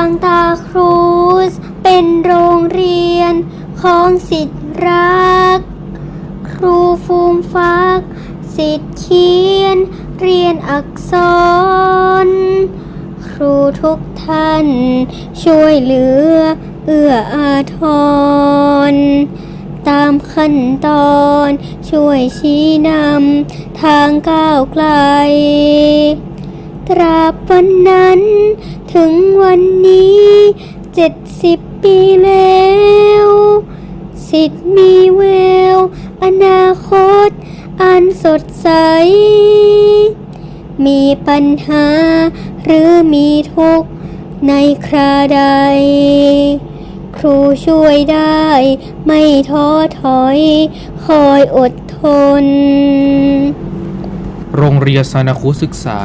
างตาครูส เป็นโรงเรียนของสิทธิ์รัก ครูฟูมฟัก สิทธิ์เขียน เรียนอักษร ครูทุกท่าน ช่วยเหลือ เอื้ออาทร ตามขั้นตอน ช่วยชี้นำทางก้าวไกล ตราบวันนั้น ถึงวันนี้เจ็ดสิบปีแล้ว สิทธิ์มีแวว อนาคต อันสดใส มีปัญหาหรือมีทุกข์ในคราใด ครูช่วยได้ไม่ท้อถอย คอยอดทน โรงเรียนซานาคุศึกษา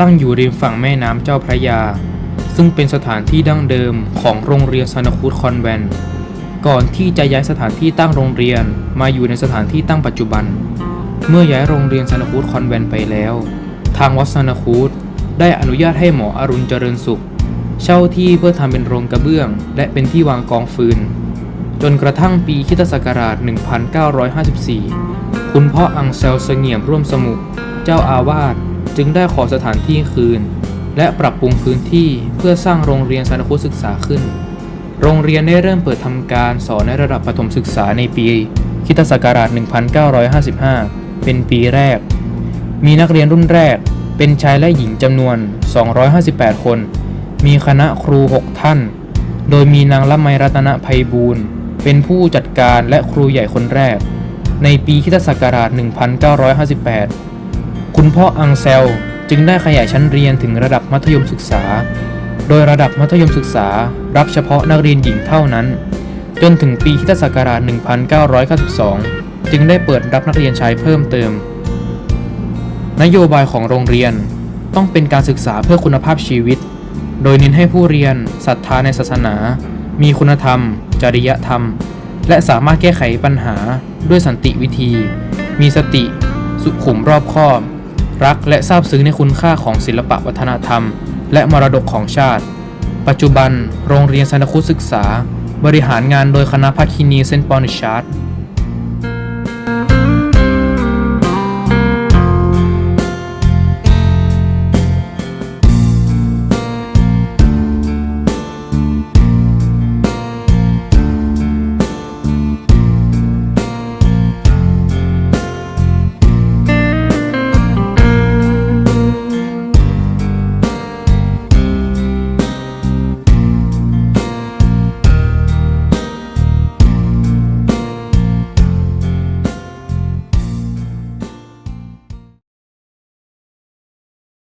ตั้งอยู่ริมฝั่งแม่น้ำเจ้าพระยา ซึ่งเป็นสถานที่ดั้งเดิมของโรงเรียนซานาคุคอนแวนก่อนที่จะย้ายสถานที่ตั้งโรงเรียนมาอยู่ในสถานที่ตั้งปัจจุบัน เมื่อย้ายโรงเรียนซานาคุคอนแวนไปแล้ว ทางวัดซานาคุได้อนุญาตให้หมออรุณเจริญสุข เช่าที่เพื่อทำเป็นโรงกระเบื้อง และเป็นที่วางกองฟืน จนกระทั่งปีคิตศักราช 1954 คุณพ่ออังเซลเสงี่ยมร่วมสมุเจ้าอาวาส จึงได้ขอสถานที่คืน และปรับปรุงพื้นที่เพื่อสร้างโรงเรียนสานคุศึกษาขึ้น โรงเรียนได้เริ่มเปิดทำการสอนในระดับประถมศึกษาในปีคริสตศักราช 1955 เป็นปีแรก มีนักเรียนรุ่นแรก เป็นชายและหญิงจำนวน 258 คน มีคณะครู 6 ท่าน โดยมีนางละไมรัตนภัยบูรณ์ เป็นผู้จัดการและครูใหญ่คนแรก ในปีคริสตศักราช 1958 คุณพ่ออังเซลจึงได้ขยายชั้นเรียนถึงระดับมัธยมศึกษา โดยระดับมัธยมศึกษารับเฉพาะนักเรียนหญิงเท่านั้น จนถึงปีคิศักราช 1992 จึงได้เปิดรับนักเรียนชายเพิ่มเติม นโยบายของโรงเรียนต้องเป็นการศึกษาเพื่อคุณภาพชีวิต โดยเน้นให้ผู้เรียนศรัทธาในศาสนา มีคุณธรรม จริยธรรม และสามารถแก้ไขปัญหาด้วยสันติวิธี มีสติ สุขุมรอบคอบ รักและซาบซึ้งในคุณค่าของศิลปะวัฒนธรรม และมรดกของชาติ ปัจจุบัน โรงเรียนสานคุศึกษา บริหารงานโดยคณะภาคินีเซนปอนิชาร์